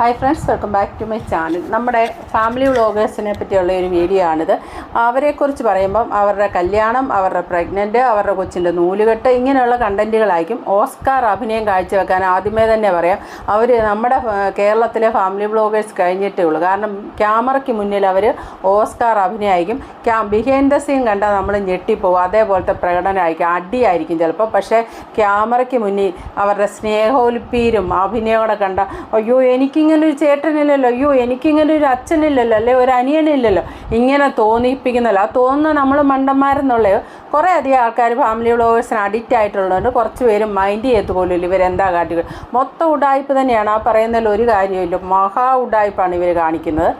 Hi friends welcome back to my channel നമ്മുടെ family വ്ളോഗേഴ്സിനെ പറ്റിയുള്ള ഒരു വീഡിയോ ആണിത്. അവരെക്കുറിച്ച് പറയുമ്പം അവരുടെ കല്യാണം അവരുടെ പ്രഗ്നന്റ് അവരുടെ കൊച്ചിന്റെ നൂലുകെട്ട് ഇങ്ങനെയുള്ള കണ്ടന്റുകളായിരിക്കും ഓസ്കാർ അഭിനയം കാഴ്ചവെക്കാൻ ആദ്യമേ തന്നെ പറയാം അവർ നമ്മുടെ കേരളത്തിലെ ഫാമിലി വ്ളോഗേഴ്സ് കഴിഞ്ഞിട്ടേ ഉള്ളൂ. കാരണം ക്യാമറയ്ക്ക് മുന്നിൽ അവർ ഓസ്കാർ അഭിനയമായിരിക്കും ക്യാ ബിഹൈൻഡ് സീൻ കണ്ടാൽ നമ്മൾ ഞെട്ടിപ്പോവും. അതേപോലത്തെ പ്രകടനമായിരിക്കും അടിയായിരിക്കും ചിലപ്പോൾ പക്ഷേ ക്യാമറയ്ക്ക് മുന്നിൽ അവരുടെ സ്നേഹോൽപ്പീരും അഭിനയോടെ കണ്ട അയ്യോ എനിക്കിങ്ങനെ ഒരു ചേട്ടനില്ലല്ലോ. അയ്യോ എനിക്കിങ്ങനെ ഒരു അച്ഛനില്ലല്ലോ അല്ലെ? ഒരു അനിയനില്ലല്ലോ. ഇങ്ങനെ തോന്നിപ്പിക്കുന്നല്ലോ. ആ തോന്നുന്ന നമ്മൾ മണ്ടന്മാരെന്നുള്ളത് കുറേ അധികം ആൾക്കാർ ഫാമിലി വ്ളോഗേഴ്സിന് അഡിക്റ്റ് ആയിട്ടുള്ളതുകൊണ്ട് കുറച്ച് പേര് മൈൻഡ് ചെയ്ത് പോലും ഇവരെന്താ കാട്ടികൾ മൊത്തം ഉടായ്പ തന്നെയാണ്. ആ പറയുന്നതിൽ ഒരു കാര്യമില്ല മഹാ ഉടായ്പാണ് ഇവർ കാണിക്കുന്നത്.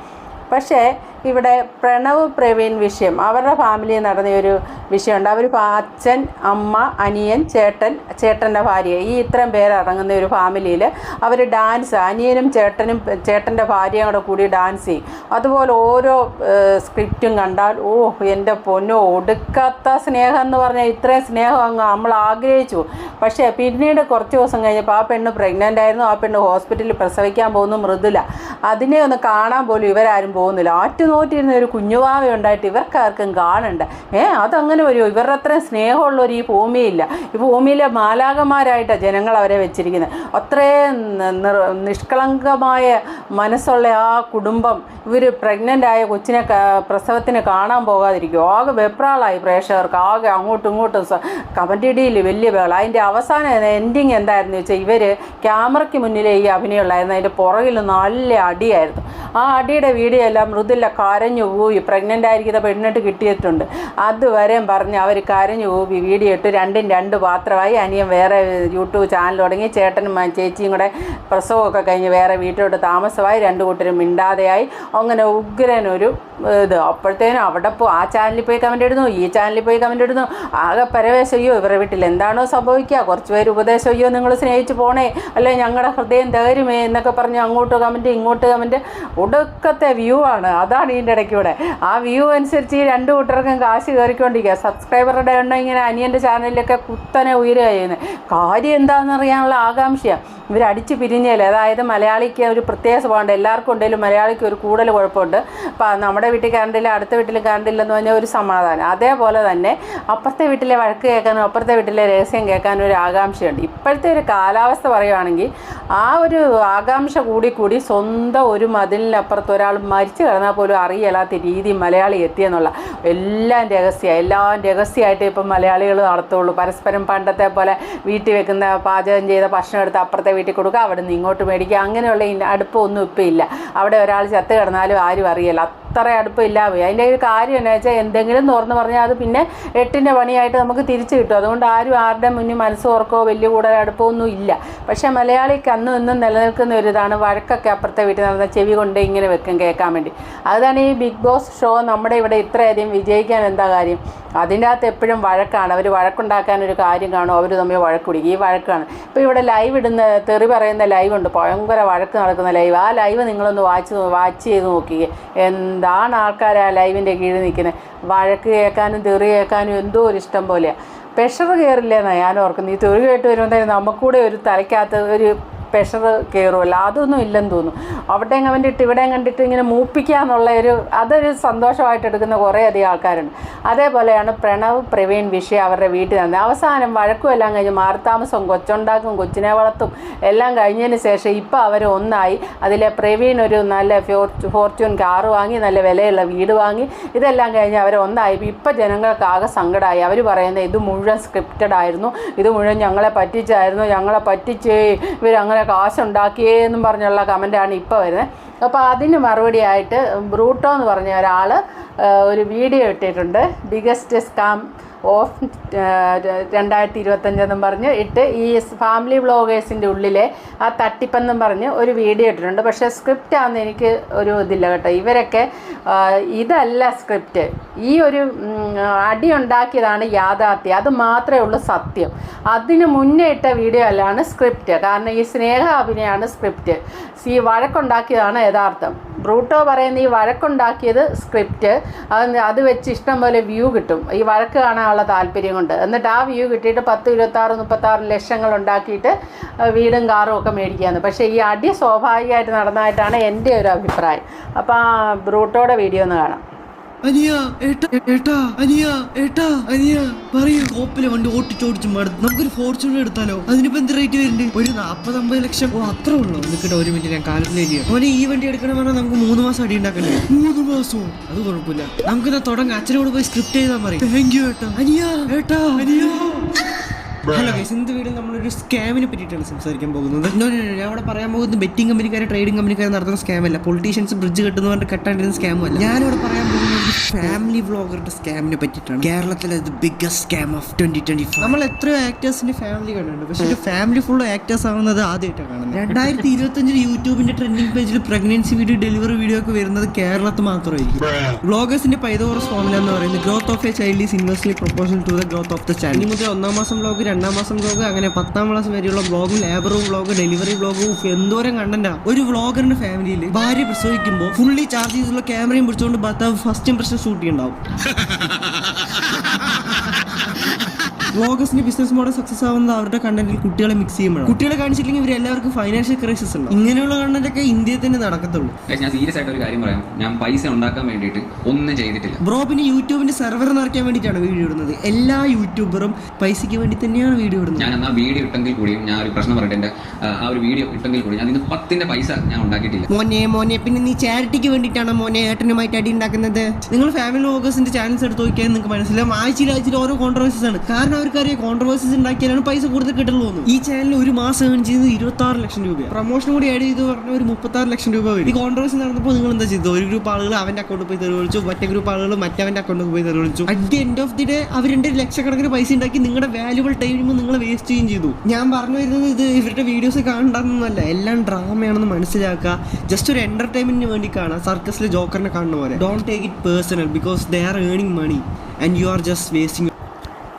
പക്ഷേ ഇവിടെ പ്രണവ് പ്രവീൺ വിഷയം. അവരുടെ ഫാമിലിയിൽ നടന്ന ഒരു വിഷയമുണ്ട്. അവർ അച്ഛൻ അമ്മ അനിയൻ ചേട്ടൻ ചേട്ടന്റെ ഭാര്യ. ഈ ഇത്രയും പേരടങ്ങുന്ന ഒരു ഫാമിലിയിൽ അവർ ഡാൻസ് അനിയനും ചേട്ടനും ചേട്ടന്റെ ഭാര്യയും കൂടെ കൂടി ഡാൻസ് ചെയ്യും. അതുപോലെ ഓരോ സ്ക്രിപ്റ്റും കണ്ടാൽ ഓ എന്റെ പൊന്നോ ഒടുക്കാത്ത സ്നേഹം എന്ന് പറഞ്ഞാൽ ഇത്രയും സ്നേഹം അങ്ങ് നമ്മൾ ആഗ്രഹിച്ചു. പക്ഷേ പിന്നീട് കുറച്ച് ദിവസം കഴിഞ്ഞപ്പോൾ ആ പെണ്ണ് പ്രഗ്നന്റ് ആയിരുന്നു. ആ പെണ്ണ് ഹോസ്പിറ്റലിൽ പ്രസവിക്കാൻ പോകുന്നു. മൃദുല. അതിനെ ഒന്ന് കാണാൻ പോലും ഇവരാരും പോകുന്നില്ല. ആറ്റുനോറ്റിരുന്ന ഒരു കുഞ്ഞുവാവ ഉണ്ടായിട്ട് ഇവർക്കാർക്കും കാണണ്ട. ഏ അതങ്ങനെ വരുമോ ഇവരുടെ അത്രയും ഒരു ഈ ഭൂമിയില്ല. ഈ ഭൂമിയിലെ മാലാകന്മാരായിട്ടാണ് ജനങ്ങൾ അവരെ വെച്ചിരിക്കുന്നത്. അത്രയും നിഷ്കളങ്കമായ മനസ്സുള്ള ആ കുടുംബം ഇവർ പ്രഗ്നന്റ് ആയ കൊച്ചിനെ പ്രസവത്തിന് കാണാൻ പോകാതിരിക്കും. ആകെ വെപ്രാളായി പ്രേക്ഷകർക്ക്. ആകെ അങ്ങോട്ടും ഇങ്ങോട്ടും കമന്റിടിയിൽ വലിയ ബഹളം. അതിന്റെ അവസാന എൻഡിങ് എന്തായിരുന്നു വെച്ചാൽ ഇവർ ക്യാമറയ്ക്ക് മുന്നിലേ ഈ അഭിനയമുള്ളായിരുന്നു അതിന്റെ പുറകിൽ നല്ല അടിയായിരുന്നു. ആ അടിയുടെ വീഡിയോ എല്ലാം മൃദുല കരഞ്ഞു പോയി പ്രഗ്നന്റ് ആയിരിക്കുന്ന പെണ്ണിട്ട് കിട്ടിയിട്ടുണ്ട്. അതുവരെയും പറഞ്ഞ് അവർ കരഞ്ഞു പോയി വീഡിയോ ഇട്ട് രണ്ടും രണ്ട് പാത്രമായി. അനിയൻ വേറെ യൂട്യൂബ് ചാനൽ തുടങ്ങി. ചേട്ടനും ചേച്ചിയും കൂടെ പ്രസവമൊക്കെ കഴിഞ്ഞ് വേറെ വീട്ടിലോട്ട് താമസമായി. രണ്ട് കൂട്ടരും മിണ്ടാതെയായി. അങ്ങനെ ഉഗ്രനൊരു ഇത് അപ്പോഴത്തേനും അവിടെ പോ ആ ചാനലിൽ പോയി കമന്റ് ഇടുന്നു. ഈ ചാനലിൽ പോയി കമന്റ് ഇടുന്നു. ആകെ പരവേശം അയ്യോ ഇവരുടെ വീട്ടിൽ എന്താണോ സംഭവിക്കുക? കുറച്ച് പേര് ഉപദേശം അയ്യോ നിങ്ങൾ സ്നേഹിച്ച് പോണേ. അല്ലെ ഞങ്ങളുടെ ഹൃദയം തകരുമേ എന്നൊക്കെ പറഞ്ഞ് അങ്ങോട്ട് കമന്റ് ഇങ്ങോട്ട് കമന്റ് ഒടുക്കത്തെ വ്യൂ ആണ്. അതാണ് ഇതിന്റെ ഇടയ്ക്കൂടെ ആ വ്യൂ അനുസരിച്ച് ഈ രണ്ട് കൂട്ടർക്കും കാശ് കയറിക്കൊണ്ടിരിക്കുക. സബ്സ്ക്രൈബറുടെ എണ്ണം ഇങ്ങനെ അനിയന്റെ ചാനലിലൊക്കെ കുത്തനെ ഉയരുക കാര്യം എന്താണെന്നറിയാനുള്ള ആകാംക്ഷയാണ് ഇവർ അടിച്ച് പിരിഞ്ഞല്ലേ അതായത് മലയാളിക്ക് ഒരു പ്രത്യേക സ്വഭാവമുണ്ട്. എല്ലാവർക്കും ഉണ്ടെങ്കിലും മലയാളിക്ക് ഒരു കൂടുതൽ കുഴപ്പമുണ്ട്. അപ്പം നമ്മുടെ വീട്ടിൽ കറണ്ടില്ല അടുത്ത വീട്ടിൽ കറണ്ടില്ലെന്ന് പറഞ്ഞാൽ ഒരു സമാധാനം. അതേപോലെ തന്നെ അപ്പുറത്തെ വീട്ടിലെ വഴക്ക് കേൾക്കാനും അപ്പുറത്തെ വീട്ടിലെ രഹസ്യം കേൾക്കാനും ഒരു ആകാംക്ഷയുണ്ട്. ഇപ്പോഴത്തെ ഒരു കാലാവസ്ഥ പറയുകയാണെങ്കിൽ ആ ഒരു ആകാംക്ഷ കൂടി കൂടി സ്വന്തം ഒരു മതിലിനപ്പുറത്ത് ഒരാൾ മരിച്ചു കിടന്നാൽ പോലും അറിയലാത്ത രീതി മലയാളി എത്തിയെന്നുള്ള എല്ലാം രഹസ്യം എല്ലാം രഹസ്യമായിട്ട് ഇപ്പം മലയാളികൾ നടത്തുള്ളൂ. പരസ്പരം പണ്ടത്തെ പോലെ വീട്ടിൽ വെക്കുന്ന പാചകം ചെയ്ത ഭക്ഷണം എടുത്ത് അപ്പുറത്തെ വീട്ടിൽ കൊടുക്കുക അവിടെ നിന്ന് ഇങ്ങോട്ട് മേടിക്കുക അങ്ങനെയുള്ള അടുപ്പമൊന്നും ഇപ്പം ഇല്ല. അവിടെ ഒരാൾ ചത്ത് കിടന്നാലും ആരും അറിയില്ല. അത്ര അടുപ്പമില്ല അതിന്റെ ഒരു കാര്യം എന്നാ വെച്ചാൽ എന്തെങ്കിലും തുറന്ന് പറഞ്ഞാൽ അത് പിന്നെ എട്ടിന്റെ പണിയായിട്ട് നമുക്ക് തിരിച്ചു കിട്ടും. അതുകൊണ്ട് ആരും ആരുടെ മുന്നിൽ മനസ്സോർക്കോ വലിയ കൂടുതൽ അടുപ്പമൊന്നും ഇല്ല. പക്ഷേ മലയാളിക്ക് അന്നും ഇന്നും നിലനിൽക്കുന്ന ഒരു ഇതാണ് വഴക്കൊക്കെ അപ്പുറത്തെ വീട്ടിൽ നടന്ന ചെവി കൊണ്ട് ഇങ്ങനെ വെക്കും കേൾക്കാൻ വേണ്ടി. അതാണ് ഈ ബിഗ് ബോസ് ഷോ നമ്മുടെ ഇവിടെ ഇത്രയധികം വിജയിക്കാൻ എന്താ കാര്യം? അതിന്റെ അകത്ത് എപ്പോഴും വഴക്കാണ്. അവർ വഴക്കുണ്ടാക്കാനൊരു കാര്യം കാണും. അവർ തമ്മിൽ വഴക്ക് പിടിക്കും. ഈ വഴക്കാണ്. ഇപ്പോൾ ഇവിടെ ലൈവ് ഇടുന്ന തെറി പറയുന്ന ലൈവ് ഉണ്ട്. ഭയങ്കര വഴക്ക് നടക്കുന്ന ലൈവ്. ആ ലൈവ് നിങ്ങളൊന്ന് വാച്ച് വാച്ച് ചെയ്ത് നോക്കിയേ എന്താണ് ആൾക്കാർ ആ ലൈവിന്റെ കീഴിൽ നിൽക്കുന്നത്? വഴക്ക് കേൾക്കാനും തെറി കേൾക്കാനും എന്തോ ഒരു ഇഷ്ടം പോലെയാണ് പ്രഷർ കയറില്ലെന്നാണ് ഞാൻ ഓർക്കുന്നത്. ഈ തെറി കേട്ട് വരുമ്പോൾ നമുക്കൂടെ ഒരു തലയ്ക്കകത്ത് ഒരു പ്രഷർ കയറുമല്ലോ അതൊന്നും ഇല്ലെന്ന് തോന്നുന്നു. അവിടെയും കണ്ടിട്ട് ഇവിടെയും കണ്ടിട്ട് ഇങ്ങനെ മൂപ്പിക്കുക എന്നുള്ള ഒരു അതൊരു സന്തോഷമായിട്ട് എടുക്കുന്ന കുറേ അധികം ആൾക്കാരുണ്ട്. അതേപോലെയാണ് പ്രണവ് പ്രവീൺ വിഷയ അവരുടെ വീട്ടിൽ നിന്ന്. അവസാനം വഴക്കും എല്ലാം കഴിഞ്ഞ് മാർത്താമസം കൊച്ചുണ്ടാക്കും കൊച്ചിനെ വളർത്തും എല്ലാം കഴിഞ്ഞതിന് ശേഷം ഇപ്പോൾ അവർ ഒന്നായി. അതിലെ പ്രവീൺ ഒരു നല്ല ഫോർച്യൂൺ കാർ വാങ്ങി നല്ല വിലയുള്ള വീട് വാങ്ങി. ഇതെല്ലാം കഴിഞ്ഞ് അവർ ഒന്നായി. ഇപ്പം ജനങ്ങൾക്ക് ആകെ സങ്കടമായി അവർ പറയുന്നത് ഇത് മുഴുവൻ സ്ക്രിപ്റ്റഡ് ആയിരുന്നു. ഇത് മുഴുവൻ ഞങ്ങളെ പറ്റിച്ചായിരുന്നു. ഞങ്ങളെ പറ്റിച്ചേ ഇവരങ്ങനെ കാശുണ്ടാക്കിയേ എന്നും പറഞ്ഞുള്ള കമന്റാണ് ഇപ്പോൾ വരുന്നത് അപ്പോൾ അതിന് മറുപടിയായിട്ട് ബ്രൂട്ടോ എന്ന് പറഞ്ഞ ഒരാൾ ഒരു വീഡിയോ ഇട്ടിട്ടുണ്ട്. ബിഗസ്റ്റ് സ്കാം ഓഫ് രണ്ടായിരത്തി ഇരുപത്തഞ്ചെന്നും പറഞ്ഞ് ഇട്ട് ഈ ഫാമിലി വ്ളോഗേഴ്സിന്റെ ഉള്ളിലെ ആ തട്ടിപ്പെന്നും പറഞ്ഞ് ഒരു വീഡിയോ ഇട്ടിട്ടുണ്ട്. പക്ഷേ സ്ക്രിപ്റ്റ് ആണെന്ന് എനിക്ക് ഒരു ഇതില്ല കേട്ടോ. ഇവരൊക്കെ ഇതല്ല സ്ക്രിപ്റ്റ്. ഈ ഒരു അടി ഉണ്ടാക്കിയതാണ് യാഥാർത്ഥ്യം. അത് മാത്രമേ ഉള്ളൂ സത്യം. അതിന് മുന്നേ ഇട്ട വീഡിയോ അല്ലാണ് സ്ക്രിപ്റ്റ്. കാരണം ഈ സ്നേഹ അഭിനയമാണ് സ്ക്രിപ്റ്റ്. ഈ വഴക്കുണ്ടാക്കിയതാണ് യഥാർത്ഥം. ബ്രൂട്ടോ പറയുന്ന ഈ വഴക്കുണ്ടാക്കിയത് സ്ക്രിപ്റ്റ്. അത് അത് വെച്ച് ഇഷ്ടം പോലെ വ്യൂ കിട്ടും. ഈ വഴക്ക് കാണാൻ ചെയ്യാനുള്ള താല്പര്യം കൊണ്ട് എന്നിട്ട് ആ വ്യൂ കിട്ടിയിട്ട് പത്ത് ഇരുപത്താറ് മുപ്പത്താറ് ലക്ഷങ്ങൾ ഉണ്ടാക്കിയിട്ട് വീടും കാറും ഒക്കെ മേടിക്കുകയാണ്. പക്ഷേ ഈ അടി സ്വാഭാവികമായിട്ട് നടന്നതായിട്ടാണ് എന്റെ ഒരു അഭിപ്രായം. അപ്പോൾ ആ ബ്രൂട്ടോടെ വീഡിയോ ഒന്ന് കാണാം. അനിയ ഏട്ടാ ഏട്ടാ അനിയ ഏട്ടാ അനിയ പറയൂ. കോപ്പിലെ വണ്ടി ഓട്ടിച്ചോടിച്ച് മടുത്ത്. നമുക്കൊരു ഫോർച്യൂണർ എടുത്താലോ? അതിനിപ്പോ എന്ത് റേറ്റ് വരുന്നുണ്ട്? ഒരു നാപ്പത് അമ്പത് ലക്ഷം. ഓ അത്ര ഉള്ളൂ? നിൽക്കട്ടെ ഒരു മിനിറ്റ് ഞാൻ കാൽക്കുലേറ്റ് ചെയ്യാം അവനെ ഈ വണ്ടി എടുക്കണം പറഞ്ഞാൽ നമുക്ക് മൂന്ന് മാസം അടി ഉണ്ടാക്കണ്ടേ? മൂന്ന് മാസമോ അത് കുഴപ്പമില്ല. നമുക്ക് തുടങ്ങാം. അച്ഛനോട് പോയി സ്ക്രിപ്റ്റ് ചെയ്താൽ മതി താങ്ക് യു ഏട്ടാ. അനിയ ഏട്ടാ അനിയ. ഹലോ ഗൈസ് ഇന്നത്തെ വീട് നമ്മളൊരു സ്കാമിനെ പറ്റിയിട്ടാണ് സംസാരിക്കാൻ പോകുന്നത്? ഞാൻ അവിടെ പറയാൻ പോകുന്നത് ബെറ്റിംഗ് കമ്പനിക്കാരെ ട്രേഡിംഗ് കമ്പനിക്കാരെ നടത്തുന്ന സ്കാം അല്ല. പൊളിറ്റീഷ്യൻസ് ബ്രിഡ്ജ് കെട്ടുന്ന പറഞ്ഞിട്ട് കെട്ടാണ്ടിരുന്ന സ്കാമും അല്ല. ഞാനിവിടെ പറയാൻ പോകുന്നത് ഒരു ഫാമിലി വ്ളോഗറുടെ സ്കാമിനെ പറ്റിയിട്ടാണ്. കേരളത്തിലെ biggest scam of twenty twenty നമ്മൾ എത്രയോ ആക്ടേഴ്സിന്റെ ഫാമിലി കണ്ടിട്ടുണ്ട്. പക്ഷെ ഒരു ഫാമിലി ഫുൾ ആക്ടേഴ്സ് ആവുന്നത് ആദ്യമായിട്ടാണ് കാണുന്നത്. രണ്ടായിരത്തി ഇരുപത്തഞ്ചിൽ യൂട്യൂബിന്റെ ട്രെൻഡിംഗ് പേജിൽ പ്രഗ്നൻസി വീഡിയോ ഡെലിവറി വീഡിയോ ഒക്കെ വരുന്നത് കേരളത്തിൽ മാത്രമായിരിക്കും. വ്ളോഗേഴ്സിന്റെ പൈതോറസ് ഫോമില എന്ന് പറയുന്നത് growth of a child is inversely proportion to the growth of the child മുതൽ ഒന്നാം മാസം വ്ളോഗ് രണ്ടാം മാസം ബ്ലോഗ് അങ്ങനെ പത്താം ക്ലാസ് വരെയുള്ള ബ്ലോഗും ലേബറും ബ്ലോഗ് ഡെലിവറി ബ്ലോഗും എന്തോരം കണ്ടന്റാ ഒരു വ്ളോഗറിന്റെ ഫാമിലിയിൽ ഭാര്യ പ്രസവിക്കുമ്പോൾ ഫുള്ളി ചാർജ് ചെയ്തുള്ള ക്യാമറയും പിടിച്ചുകൊണ്ട് ഭർത്താവ് ഫസ്റ്റ് ഇംപ്രഷൻ ഷൂട്ട് ഉണ്ടാവും വ്ളോഗേഴ്സിന്റെ ബിസിനസ് മോഡൽ സക്സസ് ആവുന്നത് അവരുടെ കണ്ടന്റിൽ കുട്ടികളെ മിക്സ് ചെയ്യുമ്പോൾ കുട്ടികളെ കാണിച്ചില്ലെങ്കിൽ ഇവർ എല്ലാവർക്കും ഫൈനാൻഷ്യൽ ക്രൈസിസ് ഉണ്ട് ഇങ്ങനെയുള്ള കണ്ടന്റ് ഒക്കെ ഇന്ത്യയിൽ തന്നെ നടക്കത്തുള്ളൂ. ഞാൻ സീരിയസ് ആയിട്ട് ഒരു കാര്യം പറയാം. ഞാൻ പൈസ ഉണ്ടാക്കാൻ വേണ്ടിയിട്ട് ഒന്നും ചെയ്തിട്ടില്ല. ബ്രോ പിന്നെ യൂട്യൂബിന്റെ സെർവർ നിറയ്ക്കാൻ വേണ്ടിയിട്ടാണ് വീഡിയോ ഇടുന്നത്. എല്ലാ യൂട്യൂബറും പൈസയ്ക്ക് വേണ്ടി തന്നെയാണ് വീഡിയോ ഇടുന്നത്. ഞാൻ ആ വീഡിയോ ഇട്ടെങ്കിൽ കൂടിയും ഞാൻ ഒരു പ്രശ്നം പറഞ്ഞിട്ട് എന്റെ ആ ഒരു വീഡിയോ ഇട്ടെങ്കിൽ കൂടി ഞാൻ ഇന്ന് പത്തിന്റെ പൈസ ഞാൻ ഉണ്ടാക്കിയിട്ടില്ല. മോനെ മോനെ പിന്നെ നീ ചാരിറ്റിക്ക് വേണ്ടിയിട്ടാണ് മോനെ ഏട്ടനുമായിട്ട് അടി ഉണ്ടാക്കുന്നത്? നിങ്ങൾ ഫാമിലി വ്ളോഗേഴ്സിന്റെ ചാനൽസ് എടുത്ത് നോക്കിയാൽ നിങ്ങൾക്ക് മനസ്സിലാവും. ആഴ്ചയിൽ ആഴ്ചയിൽ ഓരോ കോൺട്രവേഴ്സീസ് ആണ്. കാരണം അവർക്കറിയാം കോൺട്രവേഴ്സീസ് ഉണ്ടാക്കിയാലാണ് പൈസ കൂടുതൽ കിട്ടുള്ളൂ ഈ ചാനൽ ഒരു മാസം ഏൺ ചെയ്തത് ഇരുപത്തി ആറ് ലക്ഷം രൂപ പ്രൊമോഷൻ കൂടി ആഡ് ചെയ്ത് പറഞ്ഞ ഒരു മുപ്പത്തി ആറ് ലക്ഷം രൂപ വരും. ഈ കോൺട്രവേഴ്സി നടന്നപ്പോൾ നിങ്ങൾ എന്താ ചെയ്തു ഒരു ഗ്രൂപ്പ് ആളുകൾ അവന്റെ അക്കൗണ്ടിൽ പോയി തെറി വിളിച്ചു മറ്റേ ഗ്രൂപ്പ് ആളുകൾ മറ്റവന്റെ അക്കൗണ്ടിൽ പോയി തെറി വിളിച്ചു at the end of the day അവർ രണ്ട് ലക്ഷക്കണക്കിന് പൈസ ഉണ്ടാക്കി നിങ്ങളുടെ വാല്യുബിൾ ടൈം നിങ്ങൾ വേസ്റ്റ് ചെയ്യും ചെയ്തു. ഞാൻ പറഞ്ഞു വരുന്നത് ഇത് ഇവരുടെ വീഡിയോസ് കാണണ്ടെന്നല്ല എല്ലാം ഡ്രാമയാണെന്ന് മനസ്സിലാക്കുക. ജസ്റ്റ് ഒരു എന്റർടൈൻമെന്റിന് വേണ്ടി കാണാം. സർക്കസിലെ ജോക്കറിനെ കാണുന്ന പോലെ. Don't take it personal because they are earning money and you are just wasting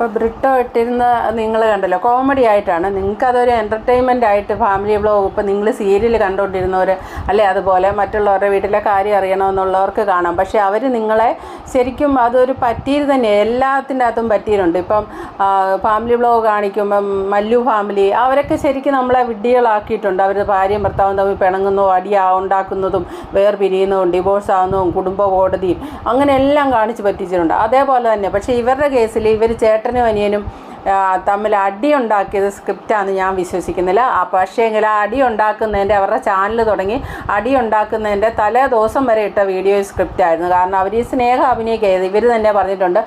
ഇപ്പോൾ ബ്രിട്ടോ ഇട്ടിരുന്ന നിങ്ങൾ കണ്ടല്ലോ കോമഡി ആയിട്ടാണ്. നിങ്ങൾക്ക് അതൊരു എന്റർടൈൻമെന്റ് ആയിട്ട് ഫാമിലി ബ്ലോഗ് ഇപ്പോൾ നിങ്ങൾ സീരിയൽ കണ്ടുകൊണ്ടിരുന്നവർ അല്ലേ അതുപോലെ മറ്റുള്ളവരുടെ വീട്ടിലെ കാര്യം അറിയണമെന്നുള്ളവർക്ക് കാണാം. പക്ഷേ അവർ നിങ്ങളെ ശരിക്കും അതൊരു പറ്റീര് തന്നെ എല്ലാത്തിന്റെ അകത്തും പറ്റിയിട്ടുണ്ട്. ഇപ്പം ഫാമിലി ബ്ലോഗ് കാണിക്കുമ്പം മല്ലു ഫാമിലി അവരൊക്കെ ശരിക്കും നമ്മളെ വിഡ്ഢികളാക്കിയിട്ടുണ്ട്. അവർ ഭാര്യയും ഭർത്താവും തമ്മിൽ പിണങ്ങുന്നതും അടി ഉണ്ടാക്കുന്നതും വേർപിരിയുന്നതും ഡിവോഴ്സ് ആവുന്നതും കുടുംബ കോടതിയും അങ്ങനെ എല്ലാം കാണിച്ച് പറ്റിച്ചിട്ടുണ്ട്. അതേപോലെ തന്നെ പക്ഷേ ഇവരുടെ കേസിൽ ഇവർ ചേട്ടനും ആ, തമ്മിൽ അടി ഉണ്ടാക്കിയത് സ്ക്രിപ്റ്റാണെന്ന് ഞാൻ വിശ്വസിക്കുന്നില്ല. ആ പക്ഷേ എങ്കിൽ ആ അടി ഉണ്ടാക്കുന്നതിന്റെ അവരുടെ ചാനൽ തുടങ്ങി അടി ഉണ്ടാക്കുന്നതിന്റെ തലേ ദിവസം വരെ ഇട്ട വീഡിയോ സ്ക്രിപ്റ്റ് ആയിരുന്നു. കാരണം അവർ ഈ സ്നേഹം അഭിനയിക്കരുത്. ഇവർ തന്നെ പറഞ്ഞിട്ടുണ്ട്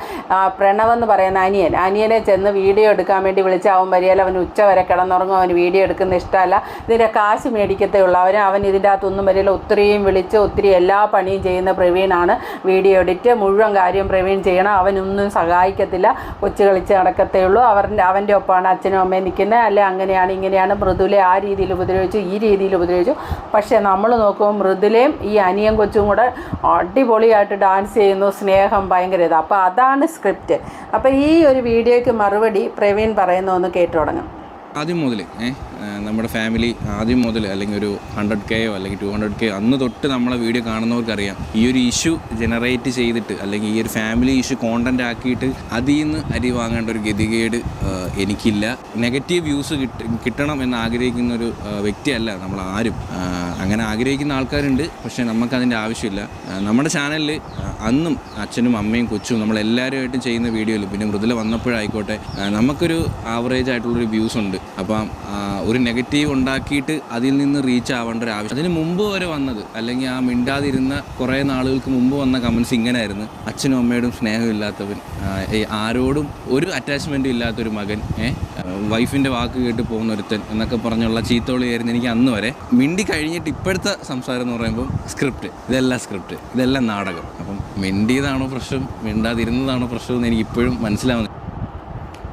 പ്രണവെന്ന് പറയുന്ന അനിയൻ. അനിയനെ ചെന്ന് വീഡിയോ എടുക്കാൻ വേണ്ടി വിളിച്ച് അവൻ വരിയാൽ അവൻ ഉച്ച വരെ കിടന്നുറങ്ങും. അവൻ വീഡിയോ എടുക്കുന്ന ഇഷ്ടമല്ല. ഇതിന്റെ കാശ് മേടിക്കത്തേ ഉള്ളൂ. അവൻ അവൻ ഇതിന്റെ അകത്തൊന്നും വരില്ല. ഒത്തിരിയും വിളിച്ച് ഒത്തിരി എല്ലാ പണിയും ചെയ്യുന്ന പ്രവീണാണ് വീഡിയോ എഡിറ്റ് മുഴുവൻ കാര്യം പ്രവീൺ ചെയ്യണം. അവനൊന്നും സഹായിക്കത്തില്ല. കൊച്ചു കളിച്ച് നടക്കത്തേ ഉള്ളൂ. അവരുടെ അവന്റെ ഒപ്പമാണ് അച്ഛനും അമ്മയും നിൽക്കുന്നത്. അല്ലെ അങ്ങനെയാണ് ഇങ്ങനെയാണ്. മൃദുലെ ആ രീതിയിൽ ഉപദ്രവിച്ചു ഈ രീതിയിൽ ഉപദ്രവിച്ചു. പക്ഷേ നമ്മൾ നോക്കുമ്പോൾ മൃദുലയും ഈ അനിയൻ കൊച്ചും കൂടെ അടിപൊളിയായിട്ട് ഡാൻസ് ചെയ്യുന്നു. സ്നേഹം ഭയങ്കര ഇത്. അപ്പോൾ അതാണ് സ്ക്രിപ്റ്റ് അപ്പോൾ ഈ ഒരു വീഡിയോയ്ക്ക് മറുപടി പ്രവീൺ പറയുന്നു ഒന്ന് കേട്ടു തുടങ്ങാം. ആദ്യം മുതൽ നമ്മുടെ ഫാമിലി ആദ്യം മുതൽ അല്ലെങ്കിൽ ഒരു ഹൺഡ്രഡ് കെയോ അല്ലെങ്കിൽ ടു ഹൺഡ്രഡ് കെയോ അന്ന് തൊട്ട് നമ്മളെ വീഡിയോ കാണുന്നവർക്കറിയാം. ഈ ഒരു ഇഷ്യൂ ജനറേറ്റ് ചെയ്തിട്ട് അല്ലെങ്കിൽ ഈ ഒരു ഫാമിലി ഇഷ്യൂ കോണ്ടന്റ് ആക്കിയിട്ട് അതിൽ നിന്ന് അരി വാങ്ങേണ്ട ഒരു ഗതികേട് എനിക്കില്ല. നെഗറ്റീവ് വ്യൂസ് കിട്ട കിട്ടണം എന്ന് ആഗ്രഹിക്കുന്ന ഒരു വ്യക്തിയല്ല നമ്മൾ ആരും. അങ്ങനെ ആഗ്രഹിക്കുന്ന ആൾക്കാരുണ്ട് പക്ഷേ നമുക്കതിന്റെ ആവശ്യമില്ല. നമ്മുടെ ചാനലിൽ അന്നും അച്ഛനും അമ്മയും കൊച്ചും നമ്മളെല്ലാവരുമായിട്ട് ചെയ്യുന്ന വീഡിയോയിൽ പിന്നെ മൃദുല വന്നപ്പോഴായിക്കോട്ടെ നമുക്കൊരു ആവറേജ് ആയിട്ടുള്ളൊരു വ്യൂസ് ഉണ്ട്. അപ്പം ഒരു നെഗറ്റീവ് ഉണ്ടാക്കിയിട്ട് അതിൽ നിന്ന് റീച്ച് ആവേണ്ട ഒരു ആവശ്യം. അതിന് മുമ്പ് വരെ വന്നത് അല്ലെങ്കിൽ ആ മിണ്ടാതിരുന്ന കുറേ നാളുകൾക്ക് മുമ്പ് വന്ന കമൻസ് ഇങ്ങനെയായിരുന്നു. അച്ഛനും അമ്മയോടും സ്നേഹമില്ലാത്തവൻ ആരോടും ഒരു അറ്റാച്ച്മെന്റും ഇല്ലാത്തൊരു മകൻ വൈഫിന്റെ വാക്ക് കേട്ട് പോകുന്ന ഒരുത്തൻ എന്നൊക്കെ പറഞ്ഞുള്ള ചീത്തോളിയായിരുന്നു എനിക്ക് അന്ന് വരെ. മിണ്ടി കഴിഞ്ഞിട്ട് ഇപ്പോഴത്തെ സംസാരം എന്ന് പറയുമ്പോൾ സ്ക്രിപ്റ്റ് ഇതെല്ലാം സ്ക്രിപ്റ്റ് ഇതെല്ലാം നാടകം. അപ്പം മിണ്ടിയതാണോ പ്രശ്നം? മിണ്ടാതിരുന്നതാണോ പ്രശ്നം എന്ന് എനിക്ക് ഇപ്പോഴും മനസ്സിലാവുന്നില്ല.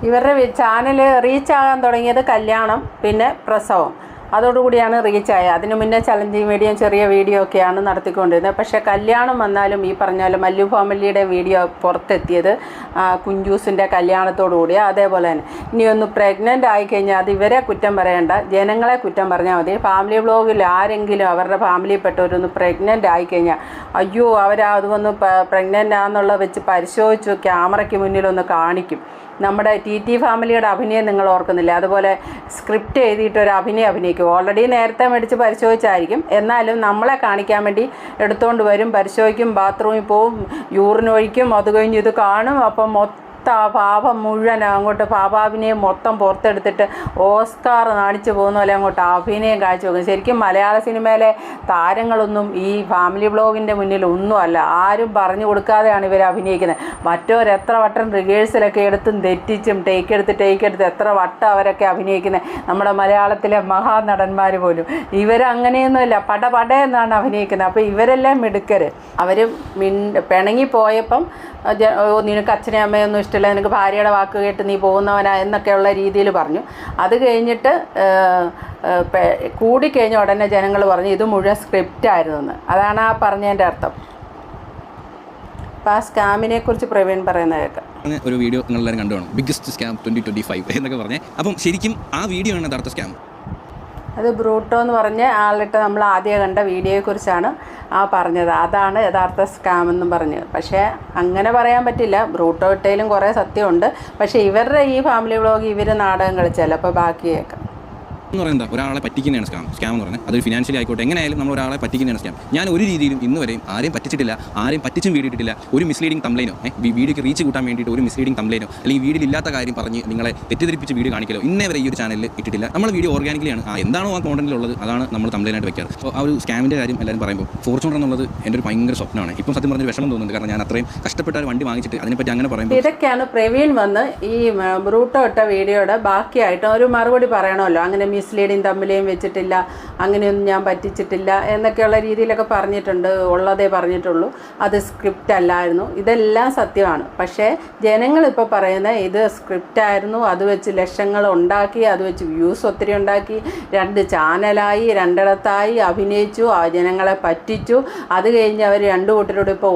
ഇവരുടെ ചാനൽ റീച്ച് ആകാൻ തുടങ്ങിയത് കല്യാണം പിന്നെ പ്രസവം. അതോടുകൂടിയാണ് റീച്ച് ആയത് അതിന് മുന്നേ ചലഞ്ചിങ് വീഡിയോ ചെറിയ വീഡിയോ ഒക്കെയാണ് നടത്തിക്കൊണ്ടിരുന്നത്. പക്ഷേ കല്യാണം വന്നാലും ഈ പറഞ്ഞാലും മല്ലു ഫാമിലിയുടെ വീഡിയോ പുറത്തെത്തിയത് കുഞ്ചൂസിന്റെ കല്യാണത്തോടുകൂടി അതേപോലെ തന്നെ. ഇനി ഒന്ന് പ്രഗ്നന്റ് ആയിക്കഴിഞ്ഞാൽ അത് ഇവരെ കുറ്റം പറയേണ്ട. ജനങ്ങളെ കുറ്റം പറഞ്ഞാൽ മതി. ഫാമിലി വ്ളോഗിൽ ആരെങ്കിലും അവരുടെ ഫാമിലിയിൽപ്പെട്ടവരൊന്ന് പ്രഗ്നന്റ് ആയിക്കഴിഞ്ഞാൽ അയ്യോ അവരാ അതൊന്ന് പ്രഗ്നന്റ് ആണെന്നുള്ളത് വെച്ച് പരിശോധിച്ച് ക്യാമറയ്ക്ക് മുന്നിലൊന്ന് കാണിക്കും. നമ്മുടെ ടി ടി ഫാമിലിയുടെ അഭിനയം നിങ്ങൾ ഓർക്കുന്നില്ല? അതുപോലെ സ്ക്രിപ്റ്റ് എഴുതിയിട്ട് ഒരു അഭിനയം അഭിനയിക്കും. ഓൾറെഡി നേരത്തെ മേടിച്ച് പരിശോധിച്ചായിരിക്കും. എന്നാലും നമ്മളെ കാണിക്കാൻ വേണ്ടി എടുത്തുകൊണ്ട് വരും പരിശോധിക്കും ബാത്റൂമിൽ പോവും യൂറിനൊഴിക്കും അത് കഴിഞ്ഞ് ഇത് കാണും. അപ്പം മൊത്തം പാപം മുഴുവൻ അങ്ങോട്ട് പാപാഭിനയം മൊത്തം പുറത്തെടുത്തിട്ട് ഓസ്കാർ നാണിച്ചു പോകുന്ന പോലെ അങ്ങോട്ട് അഭിനയം കാഴ്ച വെക്കും ശരിക്കും മലയാള സിനിമയിലെ താരങ്ങളൊന്നും ഈ ഫാമിലി ബ്ലോഗിന്റെ മുന്നിൽ ഒന്നുമല്ല. ആരും പറഞ്ഞു കൊടുക്കാതെയാണ് ഇവർ അഭിനയിക്കുന്നത്. മറ്റോരെത്ര വട്ടം റിഹേഴ്സലൊക്കെ എടുത്തും തെറ്റിച്ചും ടേക്ക് എടുത്ത് ടേക്ക് എടുത്ത് എത്ര വട്ടം അവരൊക്കെ അഭിനയിക്കുന്നത്. നമ്മുടെ മലയാളത്തിലെ മഹാനടന്മാർ പോലും. ഇവരങ്ങനെയൊന്നുമില്ല. പട പട എന്നാണ് അഭിനയിക്കുന്നത്. അപ്പോൾ ഇവരെല്ലാം മിടുക്കർ അവർ മിണ്ട് പിണങ്ങി പോയപ്പം നിനക്ക് അച്ഛനെയും അമ്മയൊന്നും ഇഷ്ടമില്ല നിനക്ക് ഭാര്യയുടെ വാക്ക് കേട്ട് നീ പോകുന്നവനാ എന്നൊക്കെയുള്ള രീതിയിൽ പറഞ്ഞു. അത് കഴിഞ്ഞിട്ട് കൂടിക്കഴിഞ്ഞ ഉടനെ ജനങ്ങൾ പറഞ്ഞു ഇത് മുഴുവൻ സ്ക്രിപ്റ്റ് ആയിരുന്നു എന്ന് അതാണ് ആ പറഞ്ഞതിന്റെ അർത്ഥം. അപ്പോൾ ആ സ്കാമിനെ കുറിച്ച് പ്രവീൺ പറയുന്നത് കേൾക്കാം. ഒരു വീഡിയോ നിങ്ങളെല്ലാവരും കണ്ടു കാണും biggest scam twenty twenty five എന്നൊക്കെ പറഞ്ഞേ. അപ്പം ശരിക്കും ആ വീഡിയോ ആണ് യഥാർത്ഥ സ്കാം അത് ബ്രൂട്ടോ എന്ന് പറഞ്ഞ് ആളിട്ട് നമ്മൾ ആദ്യം കണ്ട വീഡിയോയെക്കുറിച്ചാണ് ആ പറഞ്ഞത്. അതാണ് യഥാർത്ഥ സ്കാം എന്നും പറഞ്ഞത് പക്ഷേ അങ്ങനെ പറയാൻ പറ്റില്ല. ബ്രൂട്ടോ ഇട്ടയിലും കുറേ സത്യമുണ്ട്. പക്ഷേ ഇവരുടെ ഈ ഫാമിലി വ്ളോഗ് ഇവർ നാടകം കളിച്ചല്ല അപ്പോൾ ബാക്കി കേൾക്കാം എന്ന് പറയുന്നത് ഒരാളെ പറ്റിക്കുന്നതാണ് സ്കാം സ്കാം എന്ന് പറയുന്നത് അതൊരു ഫിനാൻഷ്യലി ആയിക്കോട്ടെ എങ്ങനെയായാലും നമ്മൾ ഒരാളെ പറ്റിക്കുന്നതാണ് സ്കാം ഞാൻ ഒരു രീതിയിലും ഇന്ന് വരെയും ആരെയും പറ്റിച്ചിട്ടില്ല ആരെയും പറ്റിച്ചും വീടിയിട്ടില്ല ഒരു മിസ്ലീഡിംഗ് തംപ്ലൈനോ വീഡിയോക്ക് റീച്ച് കൂട്ടാൻ വേണ്ടിയിട്ട് ഒരു മിസ്ലീഡിംഗ് തംപ്ലൈനോ അല്ലെങ്കിൽ വീഡിയോയിൽ ഇല്ലാത്ത കാര്യം പറഞ്ഞ് നിങ്ങളെ തെറ്റിദ്ധരിപ്പിച്ച് വീഡിയോ കാണിക്കലോ ഇന്നേ വരെ ഈ ഒരു ചാനലിൽ ഇട്ടിട്ടില്ല. നമ്മൾ വീഡിയോ ഓർഗാനിക്കലിയാണ് ആ എന്താണോ ആ കോണ്ടന്റിലുള്ളത് അതാണ് നമ്മൾ തംപ്ലൈനായിട്ട് വെക്കാറ്. അപ്പോൾ ആ ഒരു സ്കാമിന്റെ കാര്യം എല്ലാവരും പറയുമ്പോൾ ഫോർച്യൂണർ എന്നുള്ളത് എന്റെ ഒരു ഭയങ്കര സ്വപ്നമാണ്. ഇപ്പം സത്യം പറഞ്ഞൊരു വിഷമം തോന്നുന്നുണ്ട്. കാരണം ഞാൻ അത്രയും കഷ്ടപ്പെട്ട ഒരു വണ്ടി വാങ്ങിച്ചിട്ട് അതിനെപ്പറ്റി അങ്ങനെ പറയുമ്പോൾ ഇതൊക്കെയാണ് പ്രവീൺ വന്ന് ഈ റൂട്ടോട്ട വീഡിയോയുടെ ബാക്കിയായിട്ട് ഒരു മറുപടി പറയണമല്ലോ. അങ്ങനെ മിസ്ലീഡിങ് തമ്മിലേയും വെച്ചിട്ടില്ല അങ്ങനെയൊന്നും ഞാൻ പറ്റിച്ചിട്ടില്ല എന്നൊക്കെയുള്ള രീതിയിലൊക്കെ പറഞ്ഞിട്ടുണ്ട് ഉള്ളതേ പറഞ്ഞിട്ടുള്ളൂ. അത് സ്ക്രിപ്റ്റ് അല്ലായിരുന്നു. ഇതെല്ലാം സത്യമാണ്. പക്ഷേ ജനങ്ങളിപ്പോൾ പറയുന്ന ഇത് സ്ക്രിപ്റ്റ് ആയിരുന്നു അത് വെച്ച് ലക്ഷങ്ങൾ ഉണ്ടാക്കി അത് വെച്ച് വ്യൂസ് ഒത്തിരി ഉണ്ടാക്കി രണ്ട് ചാനലായി രണ്ടിടത്തായി അഭിനയിച്ചു ആ ജനങ്ങളെ പറ്റിച്ചു. അത് കഴിഞ്ഞ് അവർ രണ്ടു കൂട്ടരോട് ഇപ്പോൾ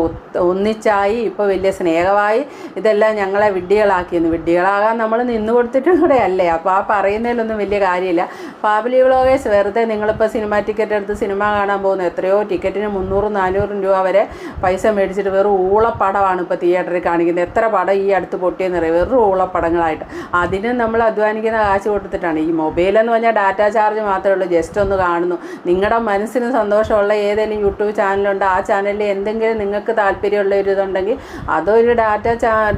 ഒന്നിച്ചായി ഇപ്പോൾ വലിയ സ്നേഹമായി. ഇതെല്ലാം ഞങ്ങളെ വിഡ്ഢികളാക്കിയെന്ന്. വിഡ്ഢികളാകാൻ നമ്മൾ നിന്ന് കൊടുത്തിട്ടും കൂടെ അല്ലേ? അപ്പോൾ ആ പറയുന്നതിലൊന്നും വലിയ കാര്യമില്ല. ഫാമിലി വ്ളോഗേഴ്സ് വെറുതെ നിങ്ങളിപ്പോൾ സിനിമ ടിക്കറ്റ് എടുത്ത് സിനിമ കാണാൻ പോകുന്ന. എത്രയോ ടിക്കറ്റിന് മുന്നൂറും നാനൂറും രൂപ വരെ പൈസ മേടിച്ചിട്ട് വെറും ഊളപ്പടമാണ് ഇപ്പോൾ തിയേറ്ററിൽ കാണിക്കുന്നത്. എത്ര പടം ഈ അടുത്ത് പൊട്ടിയെന്ന് പറയും വെറും ഊളപ്പടങ്ങളായിട്ട്. അതിന് നമ്മൾ അധ്വാനിക്കുന്ന കാശ് കൊടുത്തിട്ടാണ്. ഈ മൊബൈലെന്ന് പറഞ്ഞാൽ ഡാറ്റ ചാർജ് മാത്രമേ ഉള്ളൂ. ജസ്റ്റ് ഒന്ന് കാണുന്നു. നിങ്ങളുടെ മനസ്സിന് സന്തോഷമുള്ള ഏതെങ്കിലും യൂട്യൂബ് ചാനലുണ്ട് ആ ചാനലിൽ എന്തെങ്കിലും നിങ്ങൾക്ക് താല്പര്യമുള്ള ഒരു ഇതുണ്ടെങ്കിൽ അതൊരു ഡാറ്റ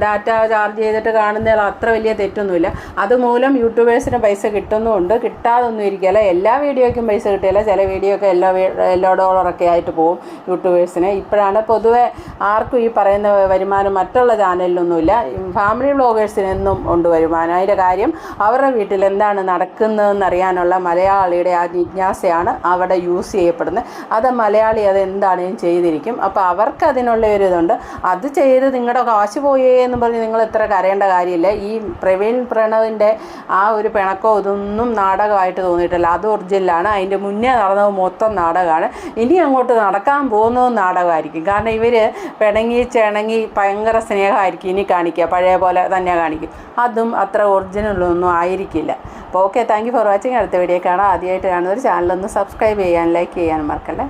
ഡാറ്റ ചാർജ് ചെയ്തിട്ട് കാണുന്നതിൽ അത്ര വലിയ തെറ്റൊന്നുമില്ല. അതുമൂലം യൂട്യൂബേഴ്സിന് പൈസ കിട്ടുന്നുമുണ്ട്. കിട്ടാതൊന്നും ഇരിക്കുകയില്ല എല്ലാ വീഡിയോയ്ക്കും പൈസ കിട്ടില്ല ചില വീഡിയോ ഒക്കെ എല്ലാ എല്ലാ ഡോളറൊക്കെ ആയിട്ട് പോകും യൂട്യൂബേഴ്സിന്. ഇപ്പോഴാണ് പൊതുവെ ആർക്കും ഈ പറയുന്ന വരുമാനം മറ്റുള്ള ചാനലിലൊന്നുമില്ല. ഫാമിലി വ്ലോഗേഴ്സിനെന്നും ഉണ്ട് വരുമാനം. അതിന്റെ കാര്യം അവരുടെ വീട്ടിൽ എന്താണ് നടക്കുന്നതെന്ന് അറിയാനുള്ള മലയാളിയുടെ ആ ജിജ്ഞാസയാണ് അവിടെ യൂസ് ചെയ്യപ്പെടുന്നത്. അത് മലയാളി അത് എന്താണെങ്കിലും ചെയ്തിരിക്കും. അപ്പോൾ അവർക്ക് അതിനുള്ള ഒരു ഇതുണ്ട്. അത് ചെയ്ത് നിങ്ങളുടെ കാശ് പോയേ എന്ന് പറഞ്ഞ് നിങ്ങൾ ഇത്ര കരയേണ്ട കാര്യമില്ല. ഈ പ്രവീൺ പ്രണവിന്റെ ആ ഒരു പിണക്കോ ഇതൊന്നും നാടകമായിട്ട് തോന്നിയിട്ടില്ല. അത് ഒറിജിനലാണ്. അതിന്റെ മുന്നേ നടന്നത് മൊത്തം നാടകമാണ്. ഇനി അങ്ങോട്ട് നടക്കാൻ പോകുന്നതും നാടകമായിരിക്കും. കാരണം ഇവർ പിണങ്ങി ചിണങ്ങി ഭയങ്കര സ്നേഹമായിരിക്കും ഇനി കാണിക്കുക. പഴയ പോലെ തന്നെ കാണിക്കും. അതും അത്ര ഒറിജിനലൊന്നും ആയിരിക്കില്ല. അപ്പോൾ okay thank you for watching. അടുത്ത വീഡിയോ കാണാം. ആദ്യമായിട്ട് കാണുന്നവർ ചാനലൊന്ന് സബ്സ്ക്രൈബ് ചെയ്യാൻ ലൈക്ക് ചെയ്യാൻ മറക്കല്ലേ?